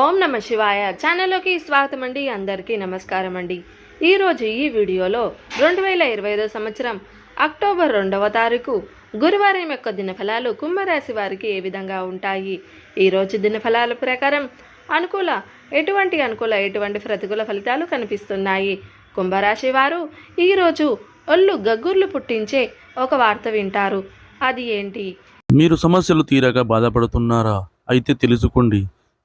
ఓం నమ శివాయ. ఛానల్లోకి స్వాగతం అండి అందరికీ నమస్కారం అండి ఈరోజు ఈ వీడియోలో రెండు వేల ఇరవై ఐదో సంవత్సరం అక్టోబర్ రెండవ తారీఖు గురువారం యొక్క దినఫలాలు కుంభరాశి వారికి ఏ విధంగా ఉంటాయి? ఈరోజు దినఫలాల ప్రకారం అనుకూల ఎటువంటి అనుకూల ఎటువంటి ప్రతికూల ఫలితాలు కనిపిస్తున్నాయి? కుంభరాశి వారు ఈరోజు ఒళ్ళు గగ్గుర్లు పుట్టించే ఒక వార్త వింటారు. అది ఏంటి? మీరు సమస్యలు తీరగా బాధపడుతున్నారా? అయితే తెలుసుకోండి.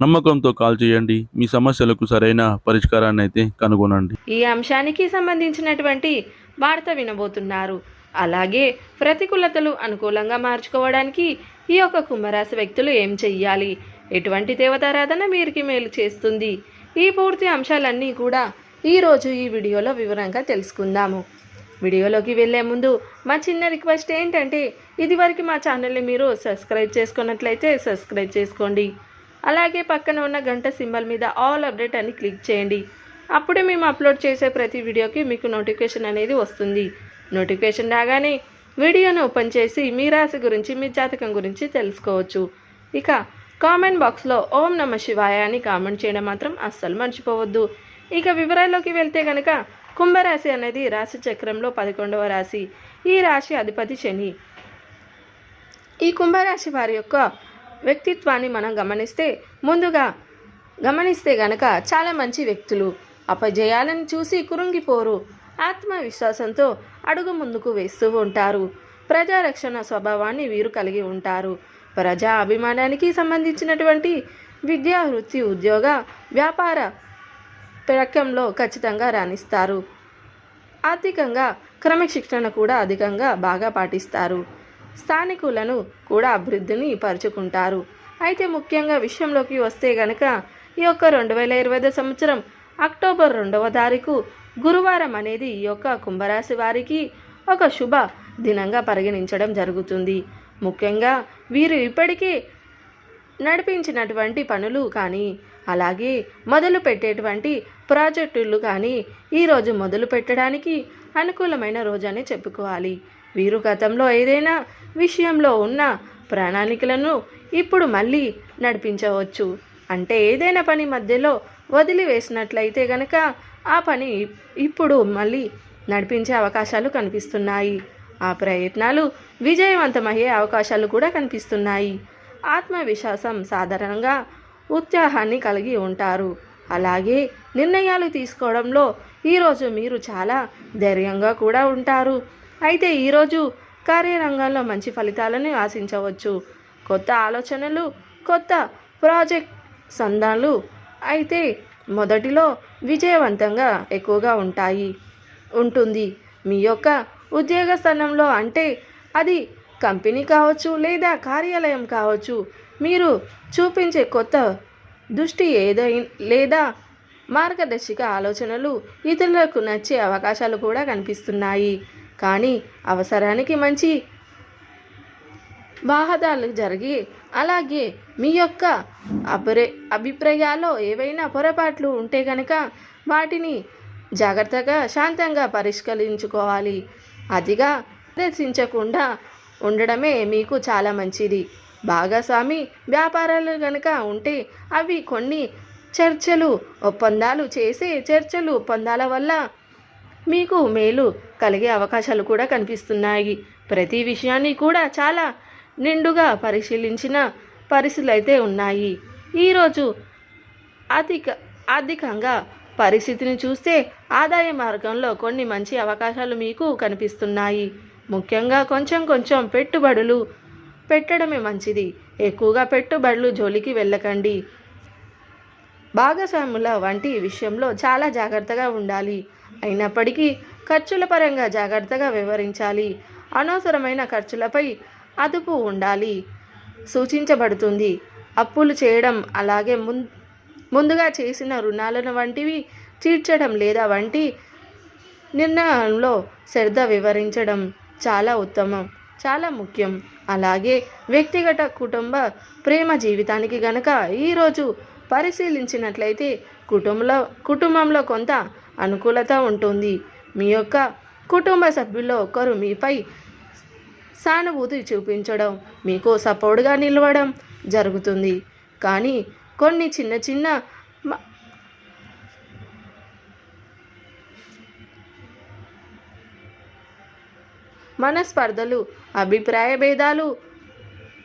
నమ్మకంతో కాల్ చేయండి. మీ సమస్యలకు సరైన పరిష్కారాన్ని అయితే కనుగొనండి. ఈ అంశానికి సంబంధించినటువంటి వార్త వినబోతున్నారు. అలాగే ప్రతికూలతలు అనుకూలంగా మార్చుకోవడానికి ఈ యొక్క కుంభరాశి వ్యక్తులు ఏం చెయ్యాలి? ఎటువంటి దేవతారాధన వీరికి మేలు చేస్తుంది? ఈ పూర్తి అంశాలన్నీ కూడా ఈరోజు ఈ వీడియోలో వివరంగా తెలుసుకుందాము. వీడియోలోకి వెళ్ళే ముందు మా చిన్న రిక్వెస్ట్ ఏంటంటే ఇదివరకు మా ఛానల్ని మీరు సబ్స్క్రైబ్ చేసుకున్నట్లయితే సబ్స్క్రైబ్ చేసుకోండి. అలాగే పక్కన ఉన్న గంట సింబల్ మీద ఆల్ అప్డేట్ అని క్లిక్ చేయండి. అప్పుడే మేము అప్లోడ్ చేసే ప్రతి వీడియోకి మీకు నోటిఫికేషన్ అనేది వస్తుంది. నోటిఫికేషన్ రాగానే వీడియోను ఓపెన్ చేసి మీ రాశి గురించి మీ జాతకం గురించి తెలుసుకోవచ్చు. ఇక కామెంట్ బాక్స్లో ఓం నమ శివాయ అని కామెంట్ చేయడం మాత్రం అస్సలు మర్చిపోవద్దు. ఇక వివరాల్లోకి వెళ్తే కనుక కుంభరాశి అనేది రాశి చక్రంలో పదకొండవ రాశి. ఈ రాశి అధిపతి శని. ఈ కుంభరాశి వారి యొక్క వ్యక్తిత్వాన్ని మనం గమనిస్తే ముందుగా గమనిస్తే గనక చాలా మంచి వ్యక్తులు. అపజయాలను చూసి కురుంగిపోరు. ఆత్మవిశ్వాసంతో అడుగు ముందుకు వేస్తూ ఉంటారు. ప్రజారక్షణ స్వభావాన్ని వీరు కలిగి ఉంటారు. ప్రజా అభిమానానికి సంబంధించినటువంటి విద్యా వృత్తి ఉద్యోగ వ్యాపార ప్రక్యంలో ఖచ్చితంగా రాణిస్తారు. ఆర్థికంగా క్రమశిక్షణ కూడా అధికంగా బాగా పాటిస్తారు. స్థానికులను కూడా అభివృద్ధిని పరుచుకుంటారు. అయితే ముఖ్యంగా విషయంలోకి వస్తే గనక ఈ యొక్క రెండు వేల ఇరవై ఐదు సంవత్సరం అక్టోబర్ రెండవ తారీఖు గురువారం అనేది ఈ యొక్క కుంభరాశి వారికి ఒక శుభ దినంగా పరిగణించడం జరుగుతుంది. ముఖ్యంగా వీరు ఇప్పటికే నడిపించినటువంటి పనులు కానీ అలాగే మొదలు పెట్టేటువంటి ప్రాజెక్టులు కానీ ఈరోజు మొదలు పెట్టడానికి అనుకూలమైన రోజు అని చెప్పుకోవాలి. వీరు గతంలో ఏదైనా విషయంలో ఉన్న ప్రణాళికలను ఇప్పుడు మళ్ళీ నడిపించవచ్చు. అంటే ఏదైనా పని మధ్యలో వదిలివేసినట్లయితే గనక ఆ పని ఇప్పుడు మళ్ళీ నడిపించే అవకాశాలు కనిపిస్తున్నాయి. ఆ ప్రయత్నాలు విజయవంతమయ్యే అవకాశాలు కూడా కనిపిస్తున్నాయి. ఆత్మవిశ్వాసం సాధారణంగా ఉత్సాహాన్ని కలిగి ఉంటారు. అలాగే నిర్ణయాలు తీసుకోవడంలో ఈరోజు మీరు చాలా ధైర్యంగా కూడా ఉంటారు. అయితే ఈరోజు కార్యరంగంలో మంచి ఫలితాలను ఆశించవచ్చు. కొత్త ఆలోచనలు కొత్త ప్రాజెక్ట్ సంధాలు అయితే మొదటిలో విజయవంతంగా ఎక్కువగా ఉంటాయి. ఉంటుంది. మీ యొక్క ఉద్యోగ స్థానంలో అంటే అది కంపెనీ కావచ్చు లేదా కార్యాలయం కావచ్చు మీరు చూపించే కొత్త దృష్టి ఏదైనా లేదా మార్గదర్శక ఆలోచనలు ఇతరులకు నచ్చే అవకాశాలు కూడా కనిపిస్తున్నాయి. కానీ అవసరానికి మంచి వాహదాలు జరిగి అలాగే మీ యొక్క అభిరే అభిప్రాయాల్లో ఏవైనా పొరపాట్లు ఉంటే కనుక వాటిని జాగ్రత్తగా శాంతంగా పరిష్కరించుకోవాలి. అదిగా ప్రదర్శించకుండా ఉండడమే మీకు చాలా మంచిది. భాగస్వామి వ్యాపారాలు కనుక ఉంటే అవి కొన్ని చర్చలు ఒప్పందాలు చేసే చర్చలు ఒప్పందాల వల్ల మీకు మేలు కలిగే అవకాశాలు కూడా కనిపిస్తున్నాయి. ప్రతి విషయాన్ని కూడా చాలా నిండుగా పరిశీలించిన పరిస్థితులు అయితే ఉన్నాయి. ఈరోజు అధిక ఆర్థికంగా పరిస్థితిని చూస్తే ఆదాయ మార్గంలో కొన్ని మంచి అవకాశాలు మీకు కనిపిస్తున్నాయి. ముఖ్యంగా కొంచెం కొంచెం పెట్టుబడులు పెట్టడమే మంచిది. ఎక్కువగా పెట్టుబడులు జోలికి వెళ్ళకండి. భాగస్వాముల వంటి విషయంలో చాలా జాగ్రత్తగా ఉండాలి. అయినప్పటికీ ఖర్చుల పరంగా జాగ్రత్తగా వివరించాలి. అనవసరమైన ఖర్చులపై అదుపు ఉండాలి. సూచించబడుతుంది. అప్పులు చేయడం అలాగే ముం ముందుగా చేసిన రుణాలను వంటివి తీర్చడం లేదా వంటి నిర్ణయంలో శ్రద్ధ వివరించడం చాలా ఉత్తమం చాలా ముఖ్యం. అలాగే వ్యక్తిగత కుటుంబ ప్రేమ జీవితానికి గనక ఈరోజు పరిశీలించినట్లయితే కుటుంబంలో కుటుంబంలో కొంత అనుకూలత ఉంటుంది. మీ యొక్క కుటుంబ సభ్యుల్లో ఒకరు మీపై సానుభూతి చూపించడం మీకు సపోర్ట్గా నిలవడం జరుగుతుంది. కానీ కొన్ని చిన్న చిన్న మనస్పర్ధలు అభిప్రాయ భేదాలు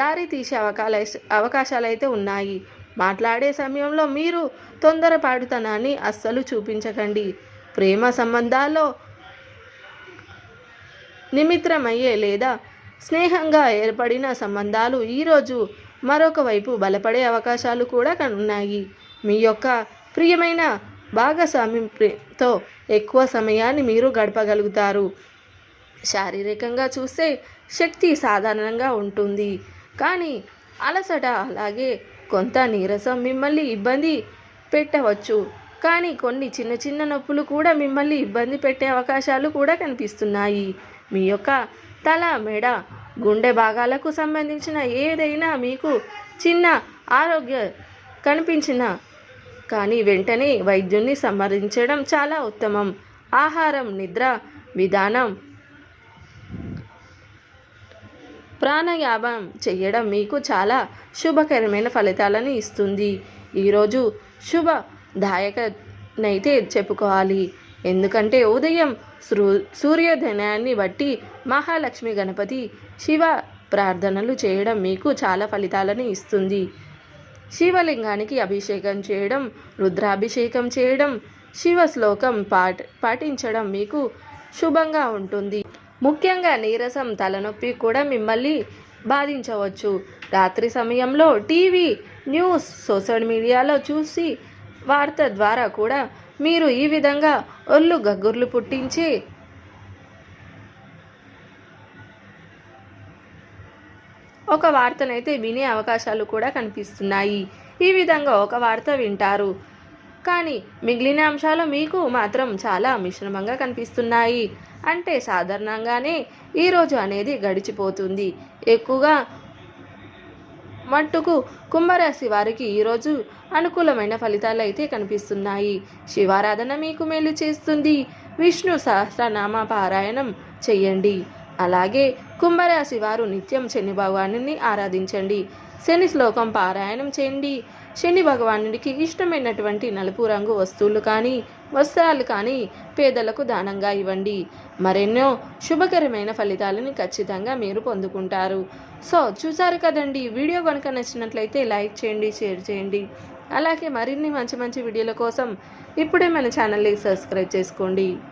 దారి తీసే అవకాశ అవకాశాలు అయితే ఉన్నాయి. మాట్లాడే సమయంలో మీరు తొందరపాటుతనాన్ని అస్సలు చూపించకండి. ప్రేమ సంబంధాల్లో నిమిత్రమయ్యే లేదా స్నేహంగా ఏర్పడిన సంబంధాలు ఈరోజు మరొక వైపు బలపడే అవకాశాలు కూడా ఉన్నాయి మీ యొక్క ప్రియమైన భాగస్వామితో ఎక్కువ సమయాన్ని మీరు గడపగలుగుతారు. శారీరకంగా చూస్తే శక్తి సాధారణంగా ఉంటుంది. కానీ అలసట అలాగే కొంత నీరసం మిమ్మల్ని ఇబ్బంది పెట్టవచ్చు. కానీ కొన్ని చిన్న చిన్న నొప్పులు కూడా మిమ్మల్ని ఇబ్బంది పెట్టే అవకాశాలు కూడా కనిపిస్తున్నాయి. మీ యొక్క తల మెడ గుండె భాగాలకు సంబంధించిన ఏదైనా మీకు చిన్న ఆరోగ్య కనిపించిన కానీ వెంటనే వైద్యున్ని సంప్రదించడం చాలా ఉత్తమం. ఆహారం నిద్ర విధానం ప్రాణాయామం చేయడం మీకు చాలా శుభకరమైన ఫలితాలను ఇస్తుంది. ఈరోజు శుభదాయకనైతే చెప్పుకోవాలి. ఎందుకంటే ఉదయం సూ సూర్యోదయాన్ని బట్టి మహాలక్ష్మి గణపతి శివ ప్రార్థనలు చేయడం మీకు చాలా ఫలితాలను ఇస్తుంది. శివలింగానికి అభిషేకం చేయడం రుద్రాభిషేకం చేయడం శివ శ్లోకం పాట పాటించడం మీకు శుభంగా ఉంటుంది. ముఖ్యంగా నీరసం తలనొప్పి కూడా మిమ్మల్ని బాధించవచ్చు. రాత్రి సమయంలో టీవీ న్యూస్ సోషల్ మీడియాలో చూసి వార్త ద్వారా కూడా మీరు ఈ విధంగా ఒళ్ళు గగ్గుర్లు పుట్టించి ఒక వార్తనైతే వినే అవకాశాలు కూడా కనిపిస్తున్నాయి. ఈ విధంగా ఒక వార్త వింటారు. కానీ మిగిలిన అంశాలు మీకు మాత్రం చాలా మిశ్రమంగా కనిపిస్తున్నాయి. అంటే సాధారణంగానే ఈరోజు అనేది గడిచిపోతుంది. ఎక్కువగా మట్టుకు కుంభరాశి వారికి ఈరోజు అనుకూలమైన ఫలితాలు అయితే కనిపిస్తున్నాయి. శివారాధన మీకు మేలు చేస్తుంది. విష్ణు సహస్రనామ పారాయణం చేయండి. అలాగే కుంభరాశి వారు నిత్యం శని భగవాను ఆరాధించండి. శని శ్లోకం పారాయణం చేయండి. శని భగవానుడికి ఇష్టమైనటువంటి నలుపు రంగు వస్తువులు కానీ వస్త్రాలు కానీ పేదలకు దానంగా ఇవ్వండి. మరెన్నో శుభకరమైన ఫలితాలను ఖచ్చితంగా మీరు పొందుకుంటారు. సో చూసారు కదండి వీడియో కనుక నచ్చినట్లయితే లైక్ చేయండి షేర్ చేయండి. అలాగే మరిన్ని మంచి మంచి వీడియోల కోసం ఇప్పుడే మన ఛానల్ని సబ్స్క్రైబ్ చేసుకోండి.